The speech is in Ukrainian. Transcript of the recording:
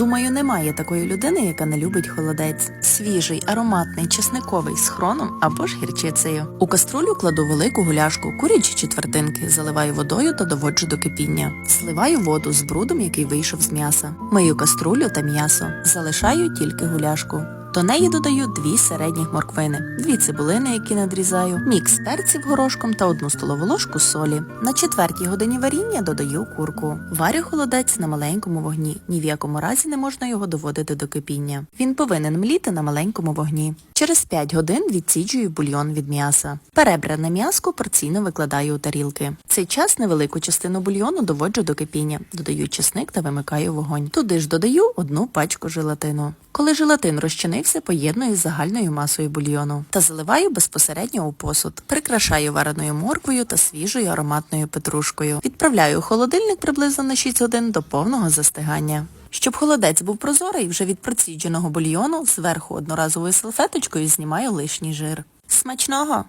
Думаю, немає такої людини, яка не любить холодець. Свіжий, ароматний, чесниковий з хроном або ж гірчицею. У каструлю кладу велику гуляшку, курячі четвертинки, заливаю водою та доводжу до кипіння. Сливаю воду з брудом, який вийшов з м'яса. Мию каструлю та м'ясо. Залишаю тільки гуляшку. До неї додаю дві середніх морквини, дві цибулини, які надрізаю, мікс перців горошком та одну столову ложку солі. На четвертій годині варіння додаю курку. Варю холодець на маленькому вогні. Ні в якому разі не можна його доводити до кипіння. Він повинен мліти на маленькому вогні. Через 5 годин відсіджую бульйон від м'яса. Перебране м'яско порційно викладаю у тарілки. Цей час невелику частину бульйону доводжу до кипіння, додаю чесник та вимикаю вогонь. Туди ж додаю одну пачку желатину. Коли желатин розчинився, поєдную з загальною масою бульйону та заливаю безпосередньо у посуд. Прикрашаю вареною морквою та свіжою ароматною петрушкою. Відправляю у холодильник приблизно на 6 годин до повного застигання. Щоб холодець був прозорий, вже від процідженого бульйону зверху одноразовою салфеточкою знімаю лишній жир. Смачного!